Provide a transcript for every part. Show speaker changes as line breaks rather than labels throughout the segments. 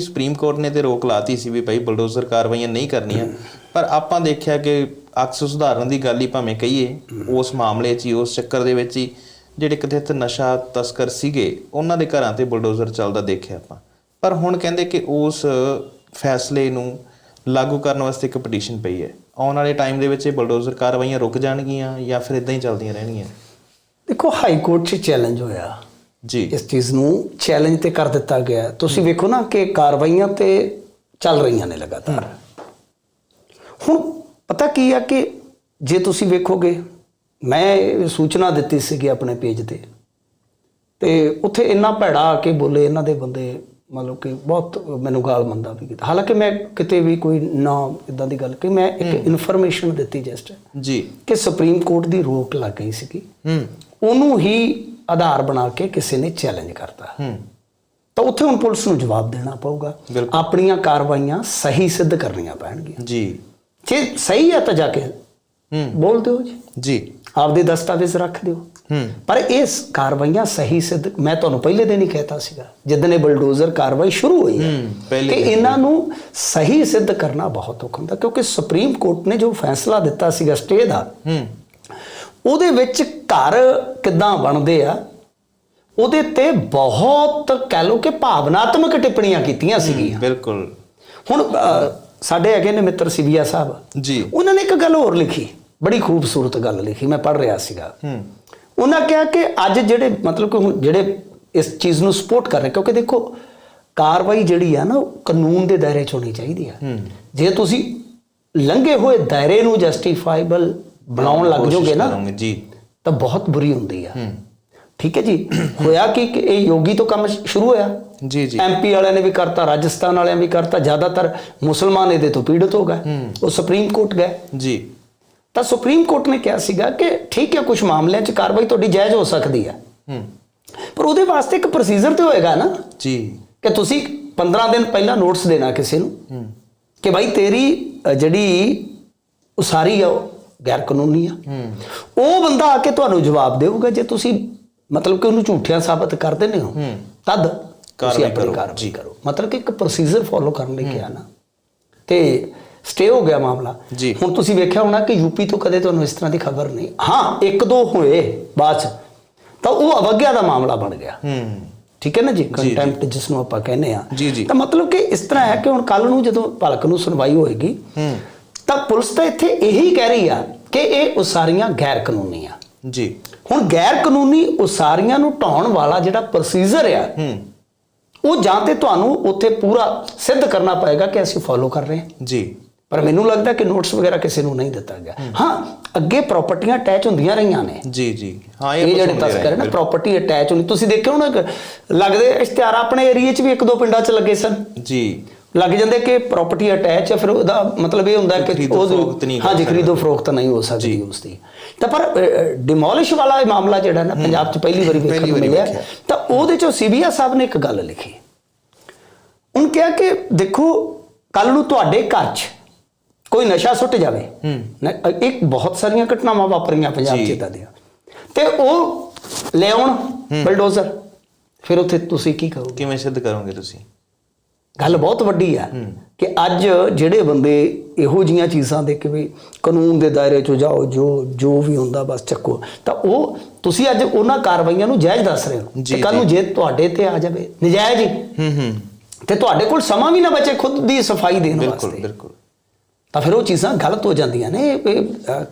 Supreme court ਨੇ ਤੇ ਰੋਕ ਲਾਤੀ ਸੀ ਵੀ ਭਾਈ ਬਲਡੋਜ਼ਰ ਕਾਰਵਾਈਆਂ ਨਹੀਂ ਕਰਨੀਆਂ। ਪਰ ਆਪਾਂ ਦੇਖਿਆ ਕਿ ਅਕਸ ਸੁਧਾਰਨ ਦੀ ਗੱਲ ਹੀ ਭਾਵੇਂ ਕਹੀਏ, ਉਸ ਮਾਮਲੇ 'ਚ ਹੀ, ਉਸ ਚੱਕਰ ਦੇ ਵਿੱਚ ਹੀ ਜਿਹੜੇ ਕਥਿਤ ਨਸ਼ਾ ਤਸਕਰ ਸੀਗੇ, ਉਹਨਾਂ ਦੇ ਘਰਾਂ ਤੇ ਬਲਡੋਜ਼ਰ ਚੱਲਦਾ ਦੇਖਿਆ ਆਪਾਂ। ਪਰ ਹੁਣ ਕਹਿੰਦੇ ਕਿ ਉਸ ਫੈਸਲੇ ਨੂੰ ਲਾਗੂ ਕਰਨ ਵਾਸਤੇ ਇੱਕ ਪਟੀਸ਼ਨ ਪਈ ਹੈ। ਆਉਣ ਵਾਲੇ ਟਾਈਮ ਦੇ ਵਿੱਚ ਇਹ ਬਲਡੋਜ਼ਰ ਕਾਰਵਾਈਆਂ ਰੁਕ ਜਾਣਗੀਆਂ ਜਾਂ ਫਿਰ ਇਦਾਂ ਹੀ ਚੱਲਦੀਆਂ ਰਹਿਣਗੀਆਂ?
ਦੇਖੋ, ਹਾਈ ਕੋਰਟ 'ਚ ਚੈਲੰਜ ਹੋਇਆ।
ਜੀ।
ਇਸ ਚੀਜ਼ ਨੂੰ ਚੈਲੰਜ ਤੇ ਕਰ ਦਿੱਤਾ ਗਿਆ। ਤੁਸੀਂ ਵੇਖੋ ਨਾ ਕਿ ਕਾਰਵਾਈਆਂ ਤੇ ਚੱਲ ਰਹੀਆਂ ਨੇ ਲਗਾਤਾਰ। ਹੁਣ ਪਤਾ ਕੀ ਆ ਕਿ ਜੇ ਤੁਸੀਂ ਵੇਖੋਗੇ ਮੈਂ ਸੂਚਨਾ ਦਿੱਤੀ ਸੀਗੀ ਆਪਣੇ ਪੇਜ ਤੇ। ਤੇ ਉੱਥੇ ਇੰਨਾ ਭੈੜਾ ਆ ਕੇ ਬੋਲੇ ਇਹਨਾਂ ਦੇ ਬੰਦੇ ਮਤਲਬ ਕਿ ਬਹੁਤ ਮੈਨੂੰ ਗਾਲ ਮੰਦਾ ਵੀ ਕੀਤਾ। ਹਾਲਾਂਕਿ ਮੈਂ ਕਿਤੇ ਵੀ ਕੋਈ ਨਾ ਇਦਾਂ ਦੀ ਗੱਲ ਕਿ ਮੈਂ ਇੱਕ ਇਨਫੋਰਮੇਸ਼ਨ ਦਿੱਤੀ ਜਸਟ
ਜੀ।
ਕਿ ਸੁਪਰੀਮ ਕੋਰਟ ਦੀ ਰੋਕ ਲੱਗ ਗਈ ਸੀਗੀ।
ਹੂੰ।
ਉਹਨੂੰ ਹੀ ਆਧਾਰ ਬਣਾ ਕੇ ਕਿਸੇ ਨੇ ਚੈਲੰਜ ਕਰਤਾ।
ਹੂੰ।
ਤਾਂ ਉੱਥੇ ਹੁਣ ਪੁਲਿਸ ਨੂੰ ਜਵਾਬ ਦੇਣਾ ਪਊਗਾ। ਆਪਣੀਆਂ ਕਾਰਵਾਈਆਂ ਸਹੀ ਸਿੱਧ ਕਰਨੀਆਂ ਪੈਣਗੀਆਂ।
ਜੀ।
ਜੇ ਸਹੀ ਹੈ ਤਾਂ ਜਾ ਕੇ
ਹੂੰ।
ਬੋਲ ਦਿਓ ਜੀ।
ਜੀ।
ਆਪਦੇ ਦਸਤਾਵੇਜ਼ ਰੱਖ ਦਿਓ।
ਹੂੰ।
ਪਰ ਇਹ ਕਾਰਵਾਈਆਂ ਸਹੀ ਸਿੱਧ ਮੈਂ ਤੁਹਾਨੂੰ ਪਹਿਲੇ ਦਿਨ ਹੀ ਕਹਿਤਾ ਸੀਗਾ ਜਿੱਦਣ ਇਹ ਬਲਡੋਜ਼ਰ ਕਾਰਵਾਈ ਸ਼ੁਰੂ ਹੋਈ ਹੈ ਕਿ। ਇਹਨਾਂ ਨੂੰ ਸਹੀ ਸਿੱਧ ਕਰਨਾ ਬਹੁਤ ਔਖਾ ਹੁੰਦਾ ਕਿਉਂਕਿ ਸੁਪਰੀਮ ਕੋਰਟ ਨੇ ਜੋ ਫੈਸਲਾ ਦਿੱਤਾ ਸੀਗਾ ਸਟੇ ਦਾ
ਹੂੰ।
ਉਹਦੇ ਵਿੱਚ ਘਰ ਕਿੱਦਾਂ ਬਣਦੇ ਆ ਉਹਦੇ ਤੇ ਬਹੁਤ ਕਹਿ ਲਓ ਕਿ ਭਾਵਨਾਤਮਕ ਟਿੱਪਣੀਆਂ ਕੀਤੀਆਂ ਸੀਗੀਆਂ।
ਬਿਲਕੁਲ।
ਹੁਣ ਸਾਡੇ ਹੈਗੇ ਨੇ ਮਿੱਤਰ ਸਿਵਿਆ ਸਾਹਿਬ।
ਜੀ।
ਉਹਨਾਂ ਨੇ ਇੱਕ ਗੱਲ ਹੋਰ ਲਿਖੀ ਬੜੀ ਖੂਬਸੂਰਤ ਗੱਲ ਲਿਖੀ ਮੈਂ ਪੜ੍ਹ ਰਿਹਾ ਸੀਗਾ।
ਹੂੰ।
ਉਹਨਾਂ ਕਿਹਾ ਕਿ ਅੱਜ ਜਿਹੜੇ ਮਤਲਬ ਕਿ ਹੁਣ ਜਿਹੜੇ ਇਸ ਚੀਜ਼ ਨੂੰ ਸਪੋਰਟ ਕਰ ਰਹੇ ਕਿਉਂਕਿ ਦੇਖੋ ਕਾਰਵਾਈ ਜਿਹੜੀ ਆ ਨਾ ਕਾਨੂੰਨ ਦੇ ਦਾਇਰੇ 'ਚ ਹੋਣੀ ਚਾਹੀਦੀ ਆ। ਜੇ ਤੁਸੀਂ ਲੰਘੇ ਹੋਏ ਦਾਇਰੇ ਨੂੰ ਜਸਟੀਫਾਈਬਲ ਬਣਾਉਣ ਲੱਗ ਜਾਓਗੇ ਨਾ
ਜੀ।
ਤਾਂ ਬਹੁਤ ਬੁਰੀ ਹੁੰਦੀ ਆ। ਠੀਕ ਹੈ ਜੀ? ਹੋਇਆ ਕਿ ਇਹ ਯੋਗੀ ਤੋਂ ਕੰਮ ਸ਼ੁਰੂ ਹੋਇਆ?
ਜੀ ਜੀ।
ਐਮਪੀ ਵਾਲਿਆਂ ਨੇ ਵੀ ਕਰਤਾ ਰਾਜਸਥਾਨ ਵਾਲਿਆਂ ਵੀ ਕਰਤਾ ਜ਼ਿਆਦਾਤਰ ਮੁਸਲਮਾਨ ਇਹਦੇ ਤੋਂ ਪੀੜਤ ਹੋ ਗਏ। ਉਹ ਸੁਪਰੀਮ ਕੋਰਟ ਗਏ।
ਜੀ।
ਤਾਂ ਸੁਪਰੀਮ ਕੋਰਟ ਨੇ ਕਿਹਾ ਸੀਗਾ ਕਿ ਠੀਕ ਹੈ ਕੁਝ ਮਾਮਲਿਆਂ 'ਚ ਕਾਰਵਾਈ ਤੁਹਾਡੀ ਜਾਇਜ਼ ਹੋ ਸਕਦੀ ਹੈ
ਹੂੰ।
ਪਰ ਉਹਦੇ ਵਾਸਤੇ ਇੱਕ ਪ੍ਰੋਸੀਜਰ ਤੇ ਹੋਏਗਾ ਨਾ?
ਜੀ।
ਕਿ ਤੁਸੀਂ 15 ਦਿਨ ਪਹਿਲਾਂ ਨੋਟਿਸ ਦੇਣਾ ਕਿਸੇ ਨੂੰ
ਹੂੰ।
ਕਿ ਭਾਈ ਤੇਰੀ ਜਿਹੜੀ ਉਸਾਰੀ ਆ ਗੈਰ ਕਾਨੂੰਨੀ ਆ। ਉਹ ਬੰਦਾ ਆ ਕੇ ਤੁਹਾਨੂੰ ਜਵਾਬ ਦੇਊਗਾ ਜੇ ਤੁਸੀਂ ਮਤਲਬ ਕਿ ਉਹਨੂੰ ਝੂਠਿਆਂ ਸਾਬਤ ਕਰ ਦਿੰਦੇ ਹੋ। ਤਦ ਤੁਸੀਂ
ਕਾਰਵਾਈ
ਆਪਣੀ
ਕਰੋ,
ਕਾਰਵਾਈ ਕਰੋ। ਮਤਲਬ ਕਿ ਇੱਕ ਪ੍ਰੋਸੀਜਰ ਫੋਲੋ ਕਰਨ ਲਈ ਕਿਹਾ ਨਾ। ਤੇ ਸਟੇ ਹੋ ਗਿਆ ਮਾਮਲਾ। ਹੁਣ ਤੁਸੀਂ ਵੇਖਿਆ ਹੋਣਾ ਕਿ ਯੂਪੀ ਤੋਂ ਕਦੇ ਤੁਹਾਨੂੰ ਇਸ ਤਰ੍ਹਾਂ ਦੀ ਖਬਰ ਨਹੀਂ। ਹਾਂ ਇੱਕ ਦੋ ਹੋਏ ਬਾਅਦ ਤਾਂ ਉਹ ਅਵਗਿਆ ਦਾ ਮਾਮਲਾ ਬਣ ਗਿਆ।
ਹੂੰ।
ਠੀਕ ਹੈ ਨਾ ਜੀ? ਕੰਟੈਂਪਟ ਜਿਸ ਨੂੰ ਆਪਾਂ ਕਹਿੰਦੇ ਆ। ਤਾਂ ਮਤਲਬ ਕਿ ਇਸ ਤਰ੍ਹਾਂ ਹੈ ਕਿ ਹੁਣ ਕੱਲ ਨੂੰ ਜਦੋਂ ਭਲਕ ਨੂੰ ਸੁਣਵਾਈ ਹੋਏਗੀ
ਹੂੰ।
ਤਾਂ ਪੁਲਿਸ ਤਾਂ ਇੱਥੇ ਇਹੀ ਕਹਿ ਰਹੀ ਆ ਕਿ ਇਹ ਉਸਾਰੀਆਂ ਗੈਰ ਕਾਨੂੰਨੀ ਆ।
ਜੀ।
ਹੁਣ ਗੈਰ ਕਾਨੂੰਨੀ ਉਸਾਰੀਆਂ ਨੂੰ ਢਾਉਣ ਵਾਲਾ ਜਿਹੜਾ ਪ੍ਰੋਸੀਜਰ ਆ ਉਹ ਜਾਂ ਤੇ ਤੁਹਾਨੂੰ ਉੱਥੇ ਪੂਰਾ ਸਿੱਧ ਕਰਨਾ ਪਏਗਾ ਕਿ ਅਸੀਂ ਫੋਲੋ ਕਰ ਰਹੇ ਹਾਂ।
ਜੀ।
ਪਰ ਮੈਨੂੰ ਲੱਗਦਾ ਕਿ ਨੋਟਿਸ ਵਗੈਰਾ ਕਿਸੇ ਨੂੰ ਨਹੀਂ ਦਿੱਤਾ ਗਿਆ। ਹਾਂ। ਅੱਗੇ ਪ੍ਰਾਪਰਟੀਆਂ ਅਟੈਚ ਹੁੰਦੀਆਂ ਰਹੀਆਂ ਨੇ।
ਜੀ ਜੀ। ਹਾਂ
ਇਹ ਜਿਹੜੇ ਤਸਕਰ ਨਾ। ਪ੍ਰਾਪਰਟੀ ਅਟੈਚ ਹੁੰਦੀ। ਤੁਸੀਂ ਨਾ ਕਿ ਲੱਗਦੇ ਇਸ਼ਤਿਹਾਰ ਆਪਣੇ ਏਰੀਏ 'ਚ ਵੀ ਇੱਕ ਦੋ ਪਿੰਡਾਂ 'ਚ ਲੱਗੇ ਸਨ।
ਜੀ।
ਲੱਗ ਜਾਂਦੇ ਕਿ ਪ੍ਰਾਪਰਟੀ ਅਟੈਚ ਹੈ ਫਿਰ ਉਹਦਾ ਮਤਲਬ ਇਹ ਹੁੰਦਾ ਕਿ
ਖਰੀਦੋ ਫਰੋਖਤ ਨਹੀਂ
ਹਾਂਜੀ। ਖਰੀਦੋ ਫਰੋਖਤ ਨਹੀਂ ਹੋ ਸਕਦੀ ਉਸ ਦੀ ਤਾਂ ਪਰ ਡਿਮੋਲਿਸ਼ ਵਾਲਾ ਇਹ ਮਾਮਲਾ ਜਿਹੜਾ ਨਾ ਪੰਜਾਬ 'ਚ ਪਹਿਲੀ ਵਾਰੀ ਵੇਖਣ ਨੂੰ ਮਿਲਿਆ। ਤਾਂ ਉਹਦੇ 'ਚੋਂ ਸੀਬੀਆ ਸਾਹਿਬ ਨੇ ਇੱਕ ਗੱਲ ਲਿਖੀ। ਉਹਨ ਕਿਹਾ ਕਿ ਦੇਖੋ ਕੱਲ ਨੂੰ ਤੁਹਾਡੇ ਘਰ 'ਚ ਕੋਈ ਨਸ਼ਾ ਸੁੱਟ ਜਾਵੇ। ਇੱਕ ਬਹੁਤ ਸਾਰੀਆਂ ਘਟਨਾਵਾਂ ਵਾਪਰੀਆਂ ਪੰਜਾਬ 'ਚ। ਇਦਾਂ ਦੀਆਂ। ਤੇ ਉਹ ਲਿਆਉਣ ਬਲਡੋਜ਼ਰ। ਫਿਰ ਉੱਥੇ ਤੁਸੀਂ ਕੀ ਕਰੋਗੇ
ਕਿਵੇਂ ਸਿੱਧ ਕਰੋਗੇ ਤੁਸੀਂ?
ਗੱਲ ਬਹੁਤ ਵੱਡੀ ਆ ਕਿ ਅੱਜ ਜਿਹੜੇ ਬੰਦੇ ਇਹੋ ਜੀਆਂ ਚੀਜ਼ਾਂ ਦੇ ਕਿ ਵੀ ਕਾਨੂੰਨ ਦੇ ਦਾਇਰੇ 'ਚ ਜਾਓ ਜੋ ਜੋ ਵੀ ਹੁੰਦਾ ਬਸ ਚੱਕੋ। ਤਾਂ ਉਹ ਤੁਸੀਂ ਅੱਜ ਉਹਨਾਂ ਕਾਰਵਾਈਆਂ ਨੂੰ ਜਾਇਜ਼ ਦੱਸ ਰਹੇ ਹੋ ਤੇ ਕੱਲ ਨੂੰ ਜੇ। ਤੁਹਾਡੇ ਤੇ ਆ ਜਾਵੇ ਨਜਾਇਜ਼ ਹੀ।
ਹੂੰ ਹੂੰ।
ਤੇ ਤੁਹਾਡੇ ਕੋਲ ਸਮਾਂ ਵੀ ਨਾ ਬਚੇ ਖੁਦ ਦੀ ਸਫ਼ਾਈ ਦੇਣ
ਬਿਲਕੁਲ
ਵਾਸਤੇ।
ਬਿਲਕੁਲ।
ਤਾਂ ਫਿਰ ਉਹ ਚੀਜ਼ਾਂ ਗਲਤ ਹੋ ਜਾਂਦੀਆਂ ਨੇ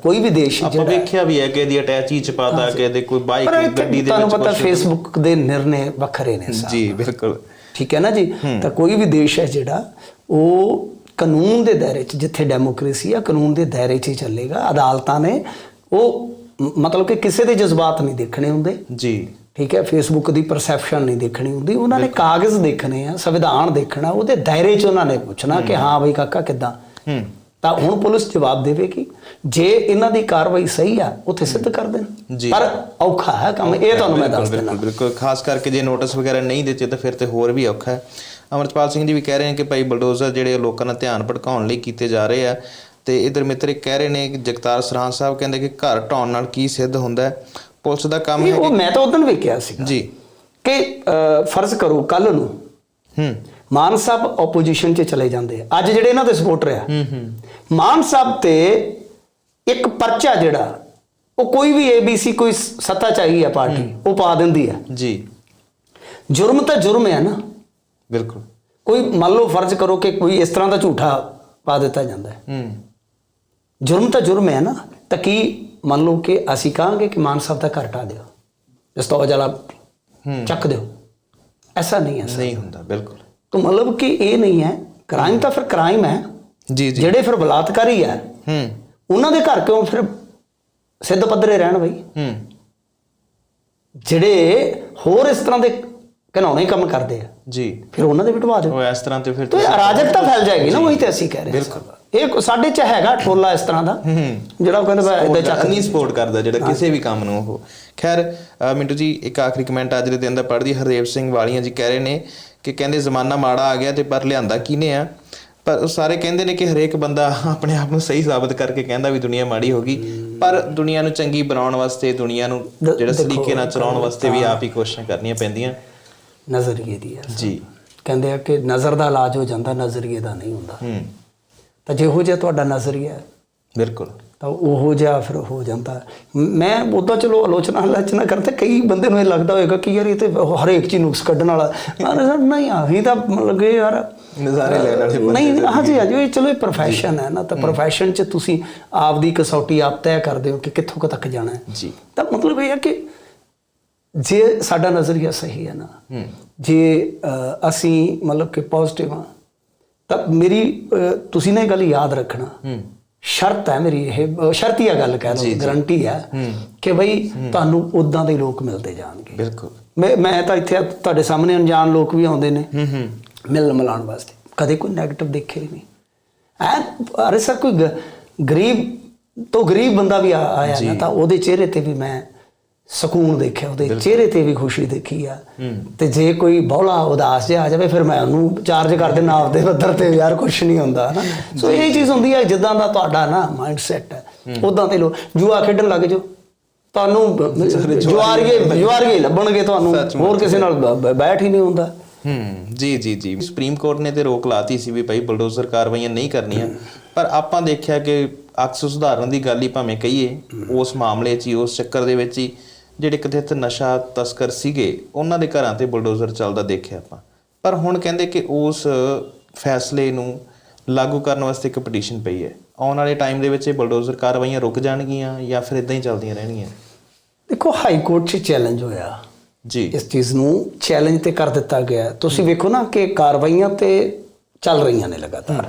ਕੋਈ ਵੀ ਦੇਸ਼
ਆਪਾਂ ਵੇਖਿਆ ਵੀ ਹੈ ਕਿ ਇਹਦੀ ਅਟੈਚ ਹੀ ਚ ਪਾਤਾ ਕਿ ਇਹਦੇ ਕੋਈ ਬਾਈਕ ਗੱਡੀ ਦੇ
ਤੁਹਾਨੂੰ
ਵਿੱਚ
ਪਤਾ
ਕੁਛ-
ਫੇਸਬੁੱਕ ਦੇ ਨਿਰਣੇ ਵੱਖਰੇ ਨੇ ਸਾਰੇ
ਜੀ ਬਿਲਕੁਲ।
ਠੀਕ ਹੈ ਨਾ ਜੀ? ਤਾਂ ਕੋਈ ਵੀ ਦੇਸ਼ ਹੈ ਜਿਹੜਾ ਉਹ ਕਾਨੂੰਨ ਦੇ ਦਾਇਰੇ 'ਚ ਜਿੱਥੇ ਡੈਮੋਕ੍ਰੇਸੀ ਆ ਕਾਨੂੰਨ ਦੇ ਦਾਇਰੇ 'ਚ ਹੀ ਚੱਲੇਗਾ। ਅਦਾਲਤਾਂ ਨੇ ਉਹ ਮਤਲਬ ਕਿ ਕਿਸੇ ਦੇ ਜਜ਼ਬਾਤ ਨਹੀਂ ਦੇਖਣੇ ਹੁੰਦੇ।
ਜੀ।
ਠੀਕ ਹੈ? ਫੇਸਬੁੱਕ ਦੀ ਪਰਸੈਪਸ਼ਨ ਨਹੀਂ ਦੇਖਣੀ ਹੁੰਦੀ। ਉਹਨਾਂ ਨੇ ਕਾਗਜ਼ ਦੇਖਣੇ ਆ ਸੰਵਿਧਾਨ ਦੇਖਣਾ ਉਹਦੇ ਦਾਇਰੇ 'ਚ ਉਹਨਾਂ ਨੇ ਪੁੱਛਣਾ ਕਿ ਹਾਂ ਬਈ ਕਾਕਾ ਕਿੱਦਾਂ?
ਹੂੰ।
ਤਾਂ ਹੁਣ ਪੁਲਿਸ ਜਵਾਬ ਦੇਵੇਗੀ। ਜੇ ਇਹਨਾਂ ਦੀ ਕਾਰਵਾਈ ਸਹੀ ਆ ਉੱਥੇ ਸਿੱਧ ਕਰ ਦੇਣ। ਪਰ ਔਖਾ ਹੈ ਕੰਮ ਇਹ ਤੁਹਾਨੂੰ ਮੈਂ ਦੱਸ ਦਿੰਦਾ।
ਬਿਲਕੁਲ ਖਾਸ ਕਰਕੇ ਜੇ ਨੋਟਿਸ ਵਗੈਰਾ ਨਹੀਂ ਦਿੱਤੇ ਤਾਂ ਫਿਰ ਤੇ ਹੋਰ ਵੀ ਔਖਾ ਹੈ। ਅਮਰਪਾਲ ਸਿੰਘ ਜੀ ਵੀ ਕਹਿ ਰਹੇ ਨੇ ਕਿ ਭਾਈ ਬਲਡੋਜ਼ਰ ਜਿਹੜੇ ਲੋਕਾਂ ਦਾ ਧਿਆਨ ਭਟਕਾਉਣ ਲਈ ਕੀਤੇ ਜਾ ਰਹੇ ਆ। ਤੇ ਇਧਰ ਮਿੱਤਰ ਕਹਿ ਰਹੇ ਨੇ ਕਿ ਜਗਤਾਰ ਸਰਹਾਨ ਸਾਹਿਬ ਕਹਿੰਦੇ ਕਿ ਘਰ ਢਾਉਣ ਨਾਲ ਕੀ ਸਿੱਧ ਹੁੰਦਾ ਹੈ। ਪੁਲਿਸ ਦਾ ਕੰਮ ਹੈ
ਉਹ ਮੈਂ ਤਾਂ ਉਦੋਂ ਵੇਖਿਆ ਸੀਗਾ
ਜੀ।
ਕਿ ਫਰਜ਼ ਕਰੋ ਕੱਲ ਨੂੰ
ਹੂੰ।
ਮਾਨ ਸਾਹਿਬ ਆਪੋਜੀਸ਼ਨ 'ਚ ਚਲੇ ਜਾਂਦੇ ਆ। ਅੱਜ ਜਿਹੜੇ ਇਹਨਾਂ ਦੇ ਸਪੋਰਟਰ ਆ
ਹੂੰ ਹੂੰ।
ਮਾਨ ਸਾਹਿਬ ਤੇ ਇੱਕ ਪਰਚਾ ਜਿਹੜਾ ਉਹ ਕੋਈ ਵੀ ਏਬੀਸੀ ਕੋਈ ਸ- ਸੱਤਾ ਚਾਹੀਏ ਆ ਪਾਰਟੀ ਉਹ ਪਾ ਦਿੰਦੀ ਹੈ
ਜੀ।
ਜੁਰਮ ਤਾਂ ਜੁਰਮ ਹੈ ਨਾ।
ਬਿਲਕੁਲ।
ਕੋਈ ਮੰਨ ਲਓ ਫਰਜ਼ ਕਰੋ ਕਿ ਕੋਈ ਇਸ ਤਰ੍ਹਾਂ ਦਾ ਝੂਠਾ ਪਾ ਦਿੱਤਾ ਜਾਂਦਾ ਹੈ।
ਹੂੰ।
ਜੁਰਮ ਤਾਂ ਜੁਰਮ ਹੈ ਨਾ ਤਾਂ ਕੀ ਮੰਨ ਲਓ ਕਿ ਅਸੀਂ ਕਹਾਂਗੇ ਕਿ ਮਾਨ ਸਾਹਿਬ ਦਾ ਘਰ ਢਾਹ ਦਿਓ ਦਸਤਾਵੇਜ਼ ਵਾਲਾ
ਹੂੰ।
ਚੱਕ ਦਿਓ। ਐਸਾ ਨਹੀਂ ਹੈ
ਨਹੀਂ ਹੁੰਦਾ ਬਿਲਕੁਲ।
ਤਾਂ ਮਤਲਬ ਕਿ ਇਹ ਨਹੀਂ ਹੈ ਕ੍ਰਾਈਮ ਤਾਂ ਫਿਰ ਕ੍ਰਾਈਮ ਹੈ
ਜੀ ਜੀ
ਜਿਹੜੇ ਫਿਰ ਬਲਾਤਕਾਰੀ ਹੈ
ਹੂੰ
ਉਹਨਾਂ ਦੇ ਘਰ ਕਿਉਂ ਫਿਰ ਸਿੱਧ ਪੱਧਰੇ ਰਹਿਣ ਬਈ
ਹੂੰ
ਜਿਹੜੇ ਹੋਰ ਇਸ ਤਰ੍ਹਾਂ ਦੇ ਘਿਨਾਉਣੇ ਕੰਮ ਕਰਦੇ ਆ
ਜੀ
ਫਿਰ ਉਹਨਾਂ ਦੇ ਬਿਠਵਾ ਦਿਓ
ਉਹ ਇਸ ਤਰ੍ਹਾਂ ਤੇ ਫਿਰ
ਤੇ ਅਰਾਜਕਤਾ ਫੈਲ ਜਾਏਗੀ ਨਾ ਉਹੀ ਤੇ ਅਸੀਂ ਕਹਿ ਰਹੇ ਹਾਂ
ਬਿਲਕੁਲ।
ਇਹ ਸਾਡੇ ਚ ਹੈਗਾ ਟੋਲਾ ਇਸ ਤਰ੍ਹਾਂ ਦਾ ਜਿਹੜਾ ਉਹ ਕਹਿੰਦਾ ਇਦਾਂ ਚੱਕ
ਨਹੀਂ ਸਪੋਰਟ ਕਰਦਾ ਜਿਹੜਾ ਕਿਸੇ ਵੀ ਕੰਮ ਨੂੰ ਉਹ ਖੈਰ ਮਿੰਟੂ ਜੀ ਇੱਕ ਆਖਰੀ ਕਮੈਂਟ ਅੱਜ ਦੇ ਦਿਨ ਦਾ ਪੜ੍ਹਦੀ ਹਰਦੇਵ ਸਿੰਘ ਵਾਲੀਆਂ ਜੀ ਕਹਿ ਰਹੇ ਨੇ ਕਿ ਕਹਿੰਦੇ ਜ਼ਮਾਨਾ ਮਾੜਾ ਆ ਗਿਆ ਤੇ ਪਰ ਲਿਆਂਦਾ ਕਿਹਨੇ ਆ? ਪਰ ਸਾਰੇ ਕਹਿੰਦੇ ਨੇ ਕਿ ਹਰੇਕ ਬੰਦਾ ਆਪਣੇ ਆਪ ਨੂੰ ਸਹੀ ਸਾਬਤ ਕਰਕੇ ਕਹਿੰਦਾ ਵੀ ਦੁਨੀਆ ਮਾੜੀ ਹੋ ਗਈ। ਪਰ ਦੁਨੀਆ ਨੂੰ ਚੰਗੀ ਬਣਾਉਣ ਵਾਸਤੇ ਦੁਨੀਆ ਨੂੰ ਜਿਹੜਾ ਸਲੀਕੇ ਨਾਲ ਚਲਾਉਣ ਵਾਸਤੇ ਵੀ ਆਪ ਹੀ ਕੋਸ਼ਿਸ਼ਾਂ ਕਰਨੀਆਂ ਪੈਂਦੀਆਂ।
ਨਜ਼ਰੀਏ ਦੀ
ਜੀ।
ਕਹਿੰਦੇ ਆ ਕਿ ਨਜ਼ਰ ਦਾ ਇਲਾਜ ਹੋ ਜਾਂਦਾ ਨਜ਼ਰੀਏ ਦਾ ਨਹੀਂ ਹੁੰਦਾ।
ਹੂੰ।
ਤਾਂ ਜਿਹੋ ਜਿਹਾ ਤੁਹਾਡਾ ਨਜ਼ਰੀਆ
ਬਿਲਕੁਲ।
ਤਾਂ ਉਹੋ ਜਿਹਾ ਫਿਰ ਹੋ ਜਾਂਦਾ। ਮ- ਉਦਾਂ ਚਲੋ ਆਲੋਚਨਾ ਆਲੋਚਨਾ ਕਰਤੇ ਕਈ ਬੰਦੇ ਨੂੰ ਇਹ ਲੱਗਦਾ ਹੋਏਗਾ ਕਿ ਯਾਰ ਇਹ ਤੇ ਹਰੇਕ ਚੀਜ਼ ਨੁਕਸ ਕੱਢਣ ਵਾਲਾ। ਸਰ ਨਹੀਂ ਆਹੀ ਤਾਂ ਕਿ ਯਾਰ
ਨਜ਼ਾਰੇ ਲੈਣ ਵਾਲੇ
ਨਹੀਂ ਹਾਂਜੀ ਹਾਂਜੀ ਇਹ ਚਲੋ ਇਹ ਪ੍ਰੋਫੈਸ਼ਨ ਹੈ ਨਾ। ਤਾਂ ਪ੍ਰੋਫੈਸ਼ਨ 'ਚ ਤੁਸੀਂ ਆਪਦੀ ਕਸੌਟੀ ਆਪ ਤੈਅ ਕਰਦੇ ਹੋ ਕਿ ਕਿੱਥੋਂ ਕੁ ਤੱਕ ਜਾਣਾ ਹੈ।
ਜੀ।
ਤਾਂ ਮਤਲਬ ਇਹ ਹੈ ਕਿ ਜੇ ਸਾਡਾ ਨਜ਼ਰੀਆ ਸਹੀ ਹੈ ਨਾ ਜੇ ਅਸੀਂ ਮਤਲਬ ਕਿ ਪੋਜ਼ਿਟਿਵ ਹਾਂ ਤਾਂ ਮੇਰੀ ਤੁਸੀਂ ਨੇ ਇਹ ਗੱਲ ਯਾਦ ਰੱਖਣਾ।
ਹੂੰ।
ਸ਼ਰਤ ਹੈ ਮੇਰੀ ਇਹ ਅ, ਸ਼ਰਤੀਆ ਗੱਲ ਕਹਿ ਲਓ ਗਰੰਟੀ ਹੈ ਕਿ ਬਈ ਤੁਹਾਨੂੰ ਉਦਾਂ ਦੇ ਲੋਕ ਮਿਲਦੇ ਜਾਣਗੇ।
ਬਿਲਕੁਲ।
ਮੈਂ ਮੈਂ ਤਾਂ ਇੱਥੇ ਤੁਹਾਡੇ ਸਾਹਮਣੇ ਅਣਜਾਣ ਲੋਕ ਵੀ ਆਉਂਦੇ ਨੇ।
ਹੂੰ ਹੂੰ।
ਮਿਲਣ ਮਿਲਾਉਣ ਵਾਸਤੇ। ਕਦੇ ਕੋਈ 네ਗੇਟਿਵ ਦੇਖੇ ਨਹੀਂ। ਐ ਅਰੇ ਸਰ ਕੋਈ ਗਰੀਬ ਤੋਂ ਗਰੀਬ ਬੰਦਾ ਵੀ ਆ- ਆਇਆ ਨਾ ਤਾਂ ਉਹਦੇ ਚਿਹਰੇ ਤੇ ਵੀ ਮੈਂ ਸਕੂਨ ਦੇਖਿਆ ਉਹਦੇ ਚਿਹਰੇ ਤੇ ਵੀ ਖੁਸ਼ੀ ਦੇਖੀ ਆ। ਤੇ ਜੇ ਕੋਈ ਬੌਲਾ ਉਦਾਸ ਜਿਹਾ ਆ ਜਾਵੇ ਫਿਰ ਮੈਂ ਉਹਨੂੰ ਚਾਰਜ ਕਰ ਦੇਣਾ ਆਪਦੇ ਪੱਧਰ ਤੇ ਯਾਰ ਕੁਝ ਨਹੀਂ ਹੁੰਦਾ ਨਾ ਸੋ ਇਹ ਚੀਜ਼ ਹੁੰਦੀ ਹੈ ਜਿੱਦਾਂ ਦਾ ਤੁਹਾਡਾ ਨਾ ਮਾਈਂਡ ਸੈਟ ਹੈ। ਉਦਾਂ ਤੇ ਲੋ ਜੂਆ ਖੇਡਣ ਲੱਗ ਜਾਓ। ਤੁਹਾਨੂੰ ਜੁਆਰੀਏ ਜੁਆਰੀਏ ਲੱਭਣਗੇ ਤੁਹਾਨੂੰ ਹੋਰ ਕਿਸੇ ਨਾਲ ਬੈਠ ਹੀ ਨਹੀਂ ਹੁੰਦਾ।
ਹੂੰ ਜੀ ਜੀ ਜੀ। ਸੁਪਰੀਮ ਕੋਰਟ ਨੇ ਤੇ ਰੋਕ ਲਾਤੀ ਸੀ ਵੀ ਭਾਈ ਬਲਡੋਜ਼ਰ ਕਾਰਵਾਈਆਂ ਨਹੀਂ ਕਰਨੀਆਂ। ਪਰ ਆਪਾਂ ਦੇਖਿਆ ਕਿ ਅਕਸ ਸੁਧਾਰਨ ਦੀ ਗੱਲ ਹੀ ਭਾਵੇਂ ਕਹੀਏ ਉਸ ਮਾਮਲੇ 'ਚ ਹੀ ਉਸ ਚੱਕਰ ਦੇ ਵਿੱਚ ਹੀ ਜਿਹੜੇ ਕਥਿਤ ਨਸ਼ਾ ਤਸਕਰ ਸੀਗੇ ਉਹਨਾਂ ਦੇ ਘਰਾਂ ਤੇ ਬਲਡੋਜ਼ਰ ਚੱਲਦਾ ਦੇਖਿਆ ਆਪਾਂ। ਪਰ ਹੁਣ ਕਹਿੰਦੇ ਕਿ ਉਸ ਫੈਸਲੇ ਨੂੰ ਲਾਗੂ ਕਰਨ ਵਾਸਤੇ ਇੱਕ ਪਟੀਸ਼ਨ ਪਈ ਹੈ। ਆਉਣ ਵਾਲੇ ਟਾਈਮ ਦੇ ਵਿੱਚ ਇਹ ਬਲਡੋਜ਼ਰ ਕਾਰਵਾਈਆਂ ਰੁਕ ਜਾਣਗੀਆਂ ਜਾਂ ਫਿਰ ਇਦਾਂ ਹੀ ਚੱਲਦੀਆਂ ਰਹਿਣਗੀਆਂ?
ਦੇਖੋ ਹਾਈ ਕੋਰਟ 'ਚ ਚੈਲੰਜ ਹੋਇਆ।
ਜੀ।
ਇਸ ਚੀਜ਼ ਨੂੰ ਚੈਲੰਜ ਤੇ ਕਰ ਦਿੱਤਾ ਗਿਆ। ਤੁਸੀਂ ਵੇਖੋ ਨਾ ਕਿ ਕਾਰਵਾਈਆਂ ਤੇ ਚੱਲ ਰਹੀਆਂ ਨੇ ਲਗਾਤਾਰ।